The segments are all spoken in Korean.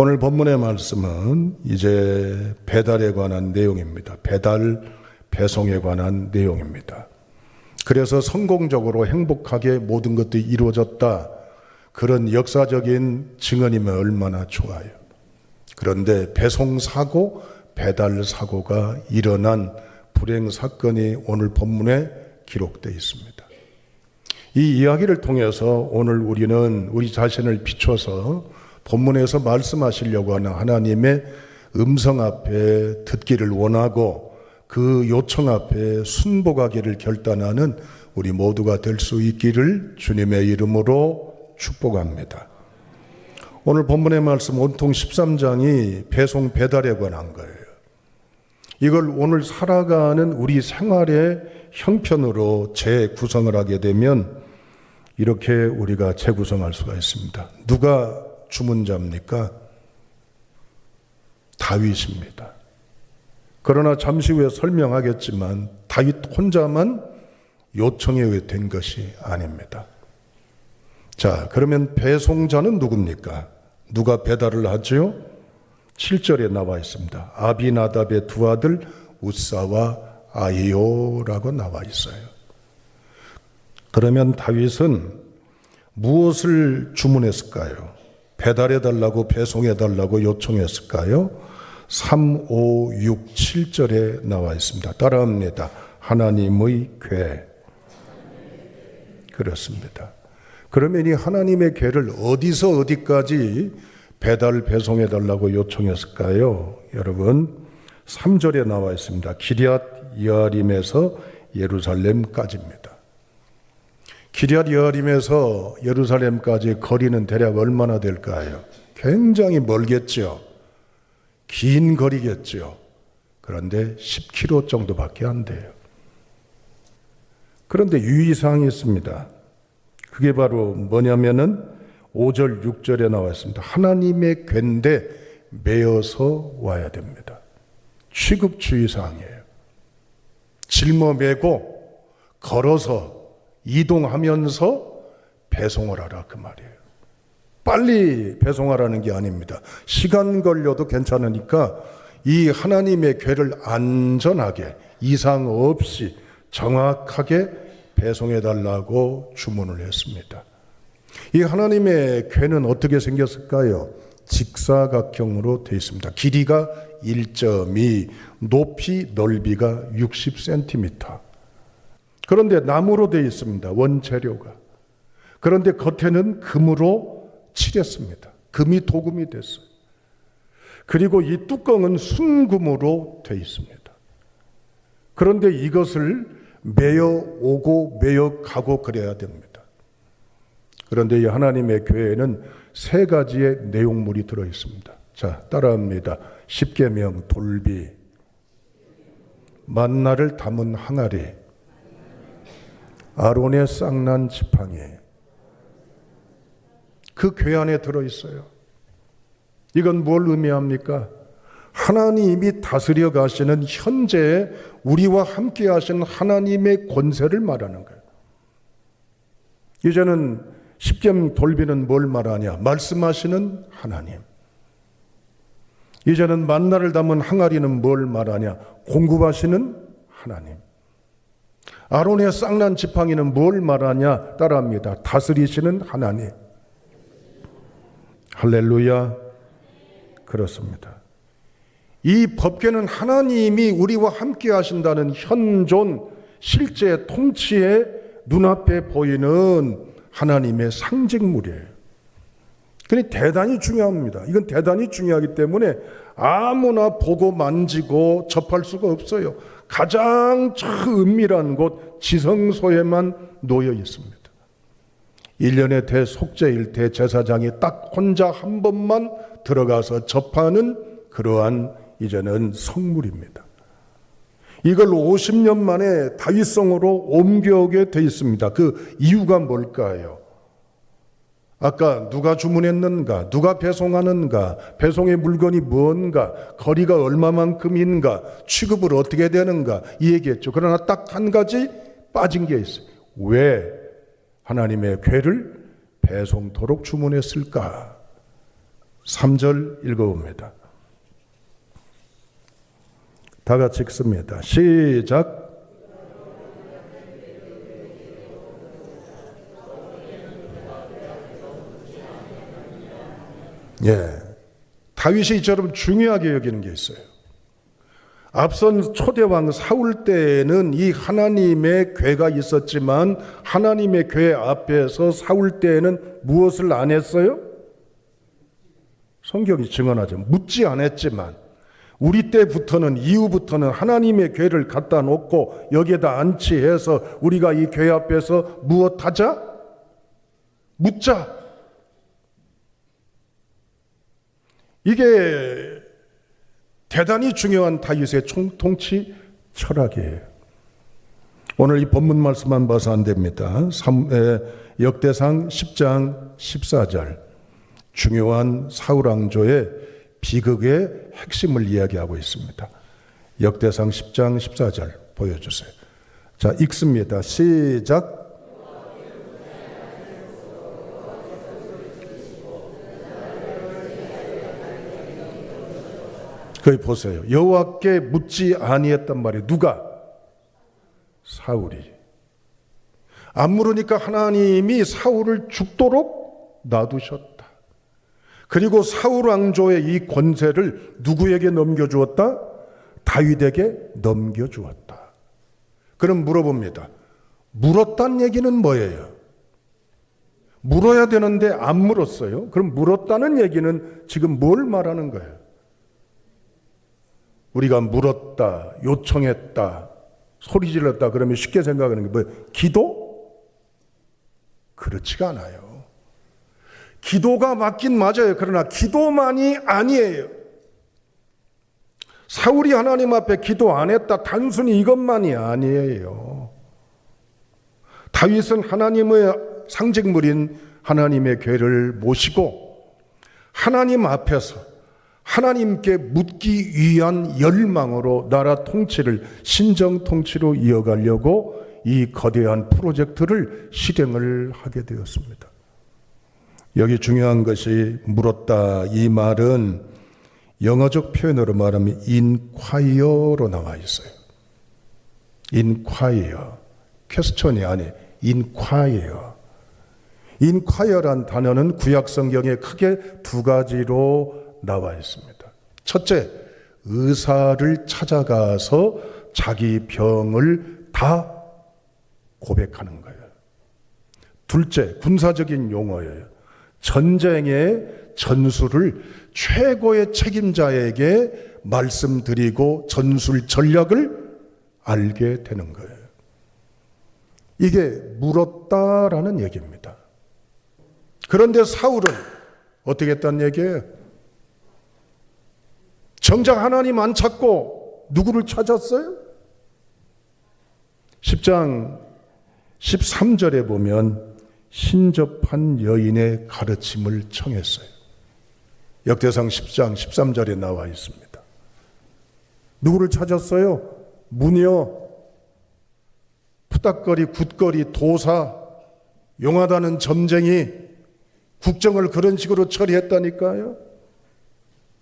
오늘 본문의 말씀은 이제 배달에 관한 내용입니다. 배달, 배송에 관한 내용입니다. 그래서 성공적으로 행복하게 모든 것들이 이루어졌다. 그런 역사적인 증언이면 얼마나 좋아요. 그런데 배송 사고, 배달 사고가 일어난 불행 사건이 오늘 본문에 기록되어 있습니다. 이 이야기를 통해서 오늘 우리는 우리 자신을 비춰서 본문에서 말씀하시려고 하는 하나님의 음성 앞에 듣기를 원하고 그 요청 앞에 순복하기를 결단하는 우리 모두가 될 수 있기를 주님의 이름으로 축복합니다. 오늘 본문의 말씀 온통 13장이 배송 배달에 관한 거예요. 이걸 오늘 살아가는 우리 생활의 형편으로 재구성을 하게 되면 이렇게 우리가 재구성할 수가 있습니다. 누가 주문자입니까? 다윗입니다. 그러나 잠시 후에 설명하겠지만 다윗 혼자만 요청에 의해 된 것이 아닙니다. 자, 그러면 배송자는 누굽니까? 누가 배달을 하지요? 7절에 나와 있습니다. 아비나답의 두 아들 우사와 아이오라고 나와 있어요. 그러면 다윗은 무엇을 주문했을까요? 배달해 달라고 배송해 달라고 요청했을까요? 3, 5, 6, 7절에 나와 있습니다. 따라합니다. 하나님의 괴. 그렇습니다. 그러면 이 하나님의 괴를 어디서 어디까지 배달 배송해 달라고 요청했을까요? 여러분 3절에 나와 있습니다. 기리앗 여아림에서 예루살렘까지입니다. 기리앗 여아림에서 예루살렘까지 거리는 대략 얼마나 될까요? 굉장히 멀겠죠. 긴 거리겠죠. 그런데 10km 정도밖에 안 돼요. 그런데 유의사항이 있습니다. 그게 바로 뭐냐면은 5절, 6절에 나와 있습니다. 하나님의 괴인데 매어서 와야 됩니다. 취급 주의사항이에요. 짊어매고 걸어서 이동하면서 배송을 하라 그 말이에요. 빨리 배송하라는 게 아닙니다. 시간 걸려도 괜찮으니까 이 하나님의 괴를 안전하게 이상 없이 정확하게 배송해 달라고 주문을 했습니다. 이 하나님의 괴는 어떻게 생겼을까요? 직사각형으로 되어 있습니다. 길이가 1.2, 높이 넓이가 60cm. 그런데 나무로 되어 있습니다. 원재료가. 그런데 겉에는 금으로 칠했습니다. 금이 도금이 됐어요. 그리고 이 뚜껑은 순금으로 되어 있습니다. 그런데 이것을 매어 오고 매어 가고 그래야 됩니다. 그런데 이 하나님의 교회에는 세 가지의 내용물이 들어 있습니다. 자, 따라합니다. 십계명 돌비, 만나를 담은 항아리, 아론의 쌍난 지팡이. 그 괴 안에 들어 있어요. 이건 뭘 의미합니까? 하나님이 다스려 가시는 현재 우리와 함께 하신 하나님의 권세를 말하는 거예요. 이제는 십견 돌비는 뭘 말하냐? 말씀하시는 하나님. 이제는 만나를 담은 항아리는 뭘 말하냐? 공급하시는 하나님. 아론의 쌍난 지팡이는 뭘 말하냐? 따라합니다. 다스리시는 하나님. 할렐루야. 그렇습니다. 이 법궤는 하나님이 우리와 함께 하신다는 현존 실제 통치의 눈앞에 보이는 하나님의 상징물이에요. 그니 대단히 중요합니다. 이건 대단히 중요하기 때문에 아무나 보고 만지고 접할 수가 없어요. 가장 은밀한 곳 지성소에만 놓여 있습니다. 1년의 대속제일 대제사장이 딱 혼자 한 번만 들어가서 접하는 그러한 이제는 성물입니다. 이걸 50년 만에 다윗성으로 옮겨오게 돼 있습니다. 그 이유가 뭘까요? 아까 누가 주문했는가, 누가 배송하는가, 배송의 물건이 뭔가, 거리가 얼마만큼인가, 취급을 어떻게 되는가 이 얘기했죠. 그러나 딱 한 가지 빠진 게 있어요. 왜 하나님의 괴를 배송토록 주문했을까? 3절 읽어봅니다. 다 같이 읽습니다. 시작. 예. 다윗이 이처럼 중요하게 여기는 게 있어요. 앞선 초대왕 사울 때에는 이 하나님의 괴가 있었지만 하나님의 괴 앞에서 사울 때에는 무엇을 안 했어요? 성경이 증언하죠. 묻지 않았지만 우리 때부터는 이후부터는 하나님의 괴를 갖다 놓고 여기에다 안치해서 우리가 이 괴 앞에서 무엇 하자? 묻자. 이게 대단히 중요한 다윗의 총- 통치 철학이에요. 오늘 이 본문 말씀만 봐서 안 됩니다. 역대상 10장 14절 중요한 사울 왕조의 비극의 핵심을 이야기하고 있습니다. 역대상 10장 14절 보여주세요. 자, 읽습니다. 시작. 거기 보세요. 여호와께 묻지 아니했단 말이에요. 누가? 사울이. 안 물으니까 하나님이 사울을 죽도록 놔두셨다. 그리고 사울 왕조의 이 권세를 누구에게 넘겨주었다? 다윗에게 넘겨주었다. 그럼 물어봅니다. 물었단 얘기는 뭐예요? 물어야 되는데 안 물었어요. 그럼 물었다는 얘기는 지금 뭘 말하는 거예요? 우리가 물었다, 요청했다, 소리 질렀다 그러면 쉽게 생각하는 게 뭐예요? 기도? 그렇지가 않아요. 기도가 맞긴 맞아요. 그러나 기도만이 아니에요. 사울이 하나님 앞에 기도 안 했다. 단순히 이것만이 아니에요. 다윗은 하나님의 상징물인 하나님의 괴를 모시고 하나님 앞에서 하나님께 묻기 위한 열망으로 나라 통치를 신정 통치로 이어가려고 이 거대한 프로젝트를 실행을 하게 되었습니다. 여기 중요한 것이 물었다 이 말은 영어적 표현으로 말하면 inquire로 나와 있어요. inquire. 퀘스천이 아니 inquire. inquire란 단어는 구약 성경에 크게 두 가지로 나와 있습니다. 첫째, 의사를 찾아가서 자기 병을 다 고백하는 거예요. 둘째, 군사적인 용어예요. 전쟁의 전술을 최고의 책임자에게 말씀드리고 전술 전략을 알게 되는 거예요. 이게 물었다라는 얘기입니다. 그런데 사울은 어떻게 했다는 얘기예요? 정작 하나님 안 찾고 누구를 찾았어요? 10장 13절에 보면 신접한 여인의 가르침을 청했어요. 역대상 10장 13절에 나와 있습니다. 누구를 찾았어요? 무녀, 푸닥거리, 굿거리, 도사, 용하다는 점쟁이, 국정을 그런 식으로 처리했다니까요.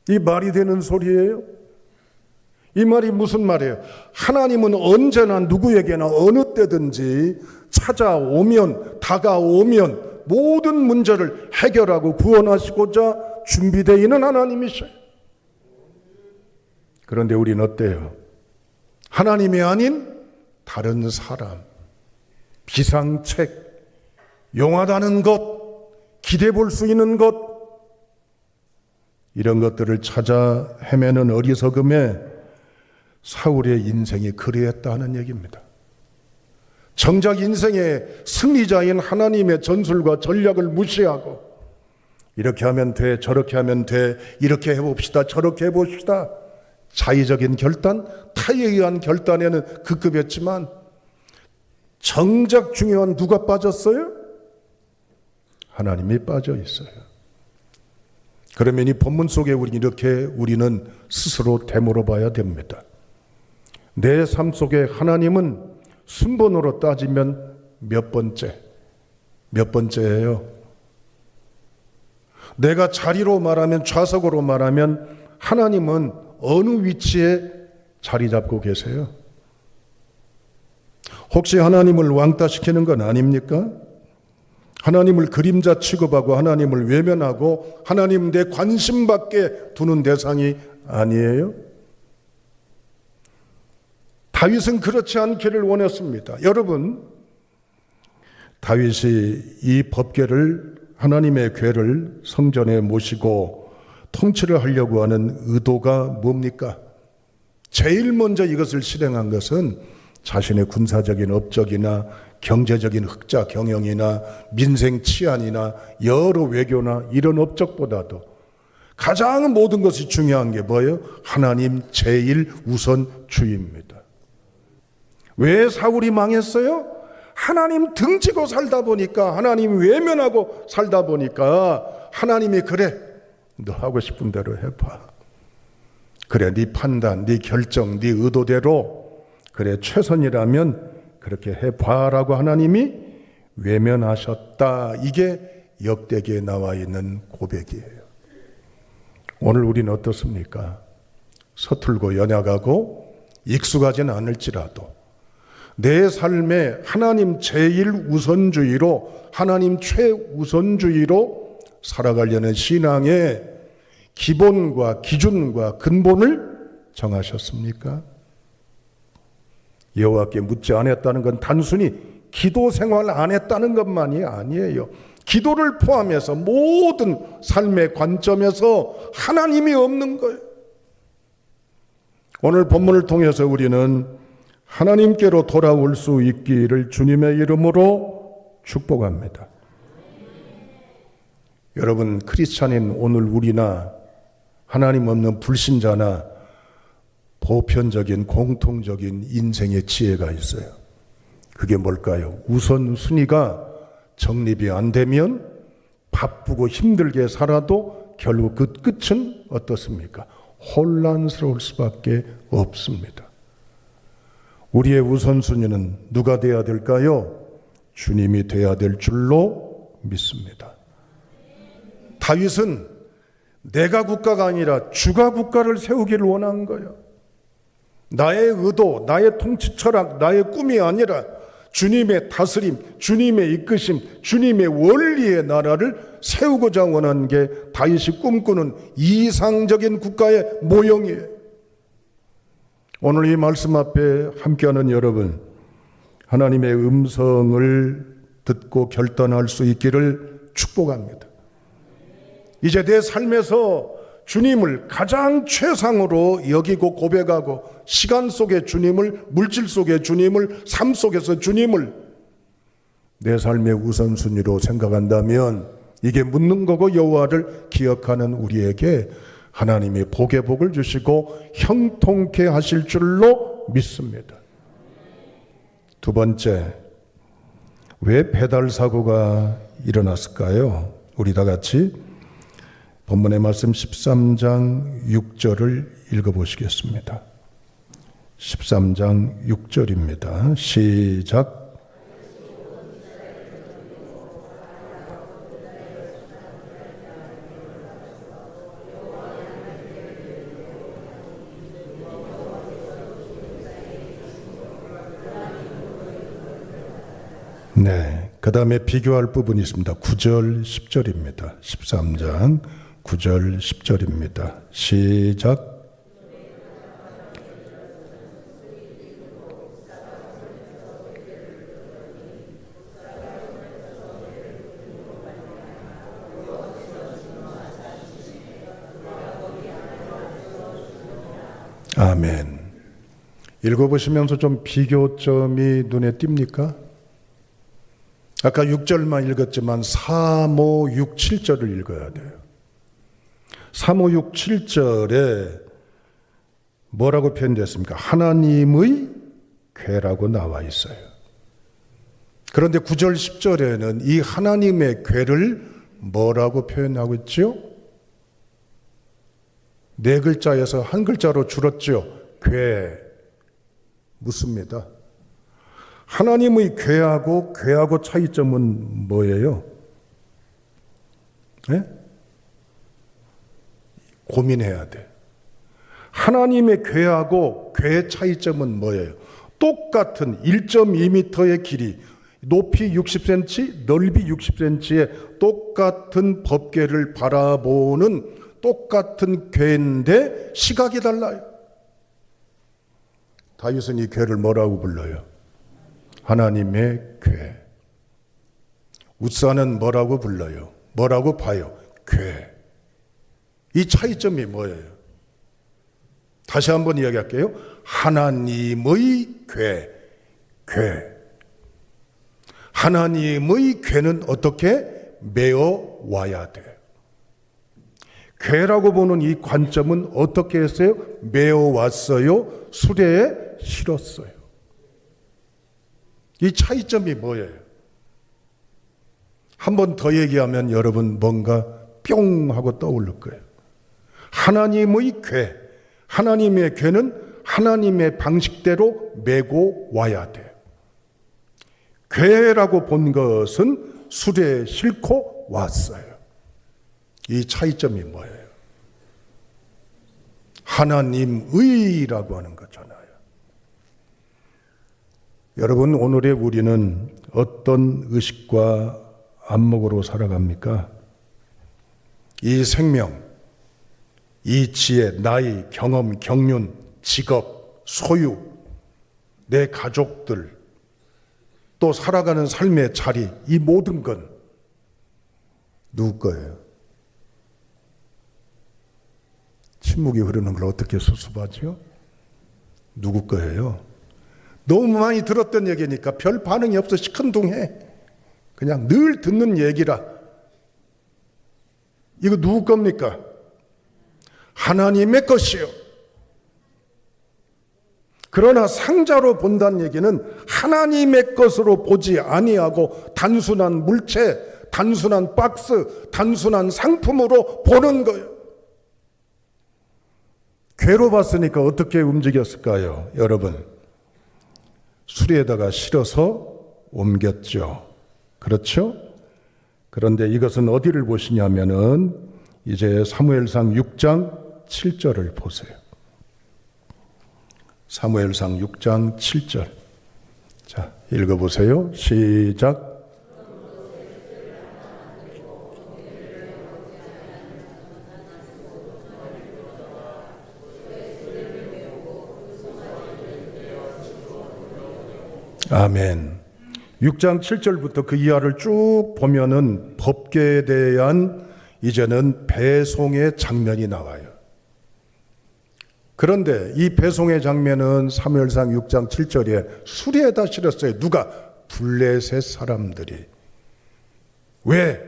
이 말이 되는 소리예요? 이 말이 무슨 말이에요? 하나님은 언제나 누구에게나 어느 때든지 찾아오면, 다가오면 모든 문제를 해결하고 구원하시고자 준비되어 있는 하나님이셔요. 그런데 우리는 어때요? 하나님이 아닌 다른 사람, 비상책, 용하다는 것, 기대 볼 수 있는 것, 이런 것들을 찾아 헤매는 어리석음에 사울의 인생이 그리했다 하는 얘기입니다. 정작 인생의 승리자인 하나님의 전술과 전략을 무시하고 이렇게 하면 돼, 저렇게 하면 돼, 이렇게 해봅시다, 저렇게 해봅시다. 자의적인 결단, 타에 의한 결단에는 급급했지만 정작 중요한 누가 빠졌어요? 하나님이 빠져 있어요. 그러면 이 본문 속에 우리 이렇게 우리는 스스로 되물어 봐야 됩니다. 내 삶 속에 하나님은 순번으로 따지면 몇 번째? 몇 번째예요? 내가 자리로 말하면 좌석으로 말하면 하나님은 어느 위치에 자리 잡고 계세요? 혹시 하나님을 왕따시키는 건 아닙니까? 하나님을 그림자 취급하고 하나님을 외면하고 하나님 내 관심 밖에 두는 대상이 아니에요? 다윗은 그렇지 않기를 원했습니다. 여러분, 다윗이 이 법궤를 하나님의 궤를 성전에 모시고 통치를 하려고 하는 의도가 뭡니까? 제일 먼저 이것을 실행한 것은 자신의 군사적인 업적이나 경제적인 흑자 경영이나 민생 치안이나 여러 외교나 이런 업적보다도 가장 모든 것이 중요한 게 뭐예요? 하나님 제일 우선주의입니다. 왜 사울이 망했어요? 하나님 등지고 살다 보니까 하나님 외면하고 살다 보니까 하나님이 그래 너 하고 싶은 대로 해봐. 그래 네 판단, 네 결정, 네 의도대로 그래 최선이라면 그렇게 해봐라고 하나님이 외면하셨다. 이게 역대기에 나와 있는 고백이에요. 오늘 우리는 어떻습니까? 서툴고 연약하고 익숙하지는 않을지라도 내 삶에 하나님 제일 우선주의로 하나님 최우선주의로 살아가려는 신앙의 기본과 기준과 근본을 정하셨습니까? 여호와께 묻지 않았다는 건 단순히 기도 생활 안 했다는 것만이 아니에요. 기도를 포함해서 모든 삶의 관점에서 하나님이 없는 거예요. 오늘 본문을 통해서 우리는 하나님께로 돌아올 수 있기를 주님의 이름으로 축복합니다. 여러분, 크리스찬인 오늘 우리나 하나님 없는 불신자나 보편적인 공통적인 인생의 지혜가 있어요. 그게 뭘까요? 우선순위가 정립이 안 되면 바쁘고 힘들게 살아도 결국 그 끝은 어떻습니까? 혼란스러울 수밖에 없습니다. 우리의 우선순위는 누가 돼야 될까요? 주님이 돼야 될 줄로 믿습니다. 다윗은 내가 국가가 아니라 주가 국가를 세우기를 원한 거예요. 나의 의도, 나의 통치 철학, 나의 꿈이 아니라 주님의 다스림, 주님의 이끄심, 주님의 원리의 나라를 세우고자 원한 게 다윗이 꿈꾸는 이상적인 국가의 모형이에요. 오늘 이 말씀 앞에 함께하는 여러분, 하나님의 음성을 듣고 결단할 수 있기를 축복합니다. 이제 내 삶에서 주님을 가장 최상으로 여기고 고백하고 시간 속에 주님을, 물질 속에 주님을, 삶 속에서 주님을 내 삶의 우선순위로 생각한다면 이게 묻는 거고 여호와를 기억하는 우리에게 하나님이 복의 복을 주시고 형통케 하실 줄로 믿습니다. 두 번째, 왜 배달 사고가 일어났을까요? 우리 다 같이 본문의 말씀 13장 6절을 읽어 보시겠습니다. 13장 6절입니다. 시작. 네. 그 다음에 비교할 부분이 있습니다. 9절, 10절입니다. 13장 9절, 10절입니다. 시작. 아멘. 읽어보시면서 좀 비교점이 눈에 띕니까? 아까 6절만 읽었지만 3, 5, 6, 7절을 읽어야 돼요. 3, 5, 6, 7절에 뭐라고 표현됐습니까? 하나님의 괴라고 나와 있어요. 그런데 9절, 10절에는 이 하나님의 괴를 뭐라고 표현하고 있죠? 네 글자에서 한 글자로 줄었죠. 괴. 묻습니다. 하나님의 괴하고 괴하고 차이점은 뭐예요? 네? 고민해야 돼. 하나님의 괴하고 괴의 차이점은 뭐예요? 똑같은 1.2m의 길이, 높이 60cm, 넓이 60cm의 똑같은 법궤를 바라보는 똑같은 괴인데 시각이 달라요. 다윗은 이 괴를 뭐라고 불러요? 하나님의 괴. 우사는 뭐라고 불러요? 뭐라고 봐요? 괴. 이 차이점이 뭐예요? 다시 한번 이야기할게요. 하나님의 괴, 괴. 하나님의 괴는 어떻게 메어 와야 돼. 괴라고 보는 이 관점은 어떻게 했어요? 메어 왔어요. 수레에 실었어요. 이 차이점이 뭐예요? 한 번 더 얘기하면 여러분 뭔가 뿅 하고 떠오를 거예요. 하나님의 괴, 하나님의 괴는 하나님의 방식대로 메고 와야 돼. 괴라고 본 것은 수레에 싣고 왔어요. 이 차이점이 뭐예요? 하나님의라고 하는 거잖아요. 여러분, 오늘의 우리는 어떤 의식과 안목으로 살아갑니까? 이 생명, 이 지혜, 나이, 경험, 경륜, 직업, 소유, 내 가족들, 또 살아가는 삶의 자리, 이 모든 건 누구 거예요? 침묵이 흐르는 걸 어떻게 수습하죠? 누구 거예요? 너무 많이 들었던 얘기니까 별 반응이 없어 시큰둥해. 그냥 늘 듣는 얘기라. 이거 누구 겁니까? 하나님의 것이요. 그러나 상자로 본다는 얘기는 하나님의 것으로 보지 아니하고 단순한 물체, 단순한 박스, 단순한 상품으로 보는 거예요. 괴로 봤으니까 어떻게 움직였을까요, 여러분? 수리에다가 실어서 옮겼죠. 그렇죠? 그런데 이것은 어디를 보시냐면은 이제 사무엘상 6장 7절을 보세요. 사무엘상 6장 7절. 자, 읽어 보세요. 시작. 아멘. 6장 7절부터 그 이하를 쭉 보면은 법계에 대한 이제는 배송의 장면이 나와요. 그런데 이 배송의 장면은 사무엘상 6장 7절에 수리에다 실었어요. 누가? 블레셋 사람들이. 왜?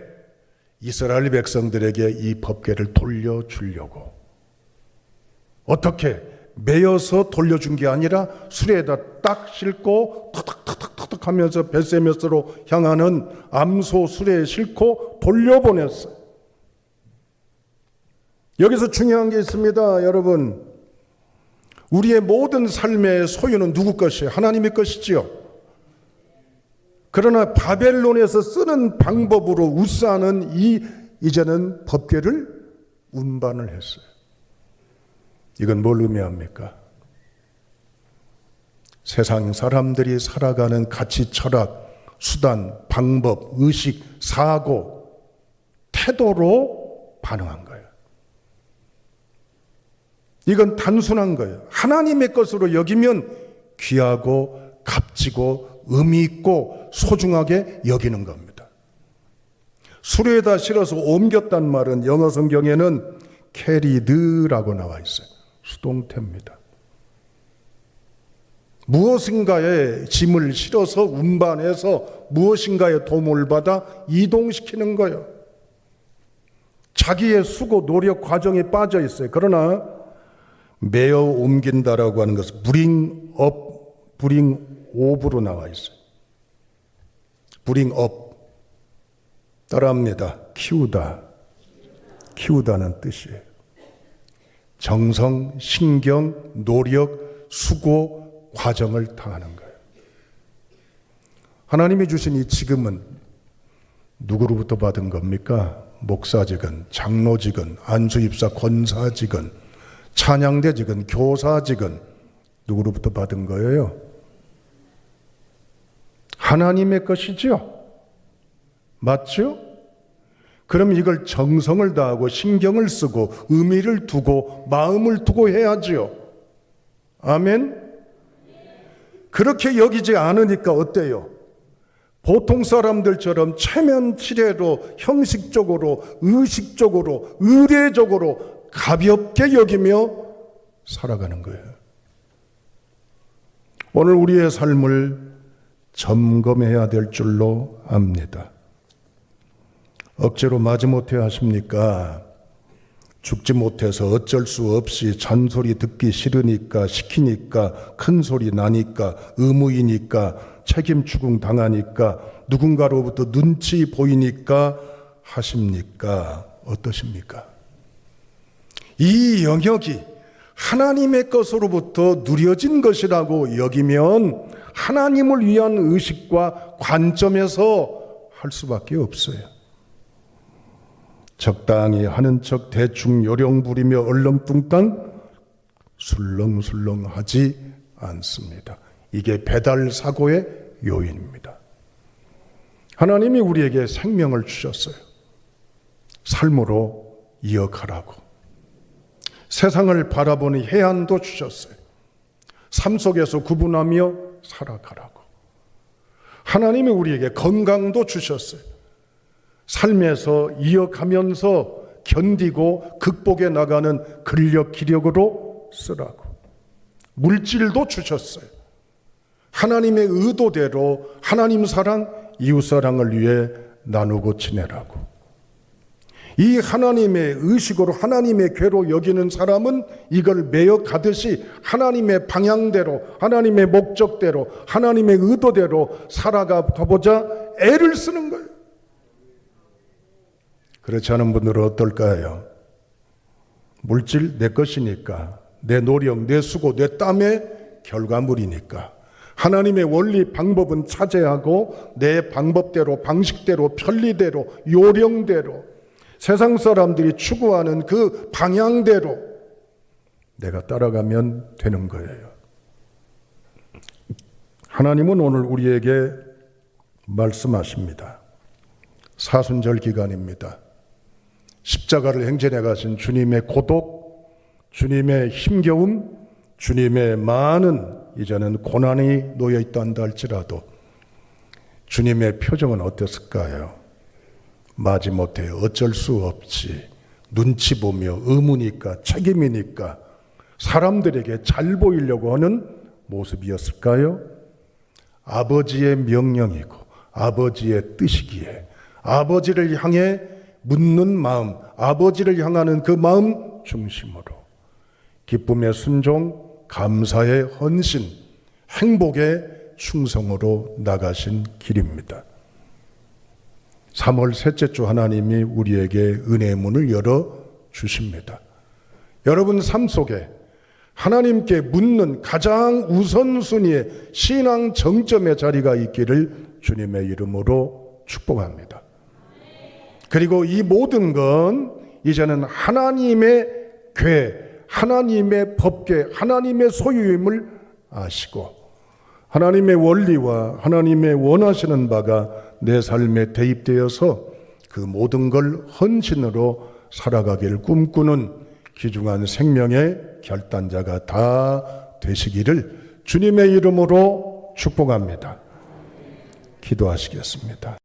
이스라엘 백성들에게 이 법계를 돌려주려고. 어떻게? 매여서 돌려준 게 아니라 수레에다 딱 싣고 탁탁탁탁탁 하면서 벳세메스로 향하는 암소 수레에 싣고 돌려보냈어요. 여기서 중요한 게 있습니다, 여러분. 우리의 모든 삶의 소유는 누구 것이에요? 하나님의 것이지요. 그러나 바벨론에서 쓰는 방법으로 우사는 이 이제는 법궤를 운반을 했어요. 이건 뭘 의미합니까? 세상 사람들이 살아가는 가치, 철학, 수단, 방법, 의식, 사고, 태도로 반응한 거예요. 이건 단순한 거예요. 하나님의 것으로 여기면 귀하고 값지고 의미 있고 소중하게 여기는 겁니다. 수레에다 실어서 옮겼단 말은 영어 성경에는 캐리드라고 나와 있어요. 수동태입니다. 무엇인가에 짐을 실어서 운반해서 무엇인가의 도움을 받아 이동시키는 거예요. 자기의 수고, 노력 과정에 빠져 있어요. 그러나 매어 옮긴다라고 하는 것은 bring up, bring over로 나와 있어요. bring up. 따라합니다. 키우다. 키우다는 뜻이에요. 정성, 신경, 노력, 수고, 과정을 당하는 거예요. 하나님이 주신 이 지금은 누구로부터 받은 겁니까? 목사직은, 장로직은, 안수입사 권사직은, 찬양대직은, 교사직은 누구로부터 받은 거예요? 하나님의 것이죠. 맞죠? 그럼 이걸 정성을 다하고 신경을 쓰고 의미를 두고 마음을 두고 해야지요. 아멘. 그렇게 여기지 않으니까 어때요? 보통 사람들처럼 체면 치레로 형식적으로 의식적으로 의례적으로 가볍게 여기며 살아가는 거예요. 오늘 우리의 삶을 점검해야 될 줄로 압니다. 억지로 마지못해 하십니까? 죽지 못해서 어쩔 수 없이 잔소리 듣기 싫으니까 시키니까 큰 소리 나니까 의무이니까 책임 추궁 당하니까 누군가로부터 눈치 보이니까 하십니까? 어떠십니까? 이 영역이 하나님의 것으로부터 누려진 것이라고 여기면 하나님을 위한 의식과 관점에서 할 수밖에 없어요. 적당히 하는 척 대충 요령 부리며 얼렁뚱땅 술렁술렁 하지 않습니다. 이게 배달 사고의 요인입니다. 하나님이 우리에게 생명을 주셨어요. 삶으로 이어가라고. 세상을 바라보는 해안도 주셨어요. 삶 속에서 구분하며 살아가라고. 하나님이 우리에게 건강도 주셨어요. 삶에서 이어가면서 견디고 극복해 나가는 근력, 기력으로 쓰라고. 물질도 주셨어요. 하나님의 의도대로 하나님 사랑, 이웃 사랑을 위해 나누고 지내라고. 이 하나님의 의식으로 하나님의 괴로 여기는 사람은 이걸 매여 가듯이 하나님의 방향대로, 하나님의 목적대로, 하나님의 의도대로 살아가 보자 애를 쓰는 거예요. 그렇지 않은 분들은 어떨까요? 물질 내 것이니까, 내 노력, 내 수고, 내 땀의 결과물이니까. 하나님의 원리 방법은 차지하고 내 방법대로, 방식대로, 편리대로, 요령대로, 세상 사람들이 추구하는 그 방향대로 내가 따라가면 되는 거예요. 하나님은 오늘 우리에게 말씀하십니다. 사순절 기간입니다. 십자가를 행진해 가신 주님의 고독, 주님의 힘겨움, 주님의 많은 이제는 고난이 놓여 있다 할지라도 주님의 표정은 어땠을까요? 마지못해 어쩔 수 없지 눈치 보며 의무니까 책임이니까 사람들에게 잘 보이려고 하는 모습이었을까요? 아버지의 명령이고 아버지의 뜻이기에 아버지를 향해 묻는 마음, 아버지를 향하는 그 마음 중심으로 기쁨의 순종, 감사의 헌신, 행복의 충성으로 나가신 길입니다. 3월 셋째 주 하나님이 우리에게 은혜의 문을 열어 주십니다. 여러분 삶 속에 하나님께 묻는 가장 우선순위의 신앙 정점의 자리가 있기를 주님의 이름으로 축복합니다. 그리고 이 모든 건 이제는 하나님의 궤, 하나님의 법궤, 하나님의 소유임을 아시고 하나님의 원리와 하나님의 원하시는 바가 내 삶에 대입되어서 그 모든 걸 헌신으로 살아가길 꿈꾸는 귀중한 생명의 결단자가 다 되시기를 주님의 이름으로 축복합니다. 기도하시겠습니다.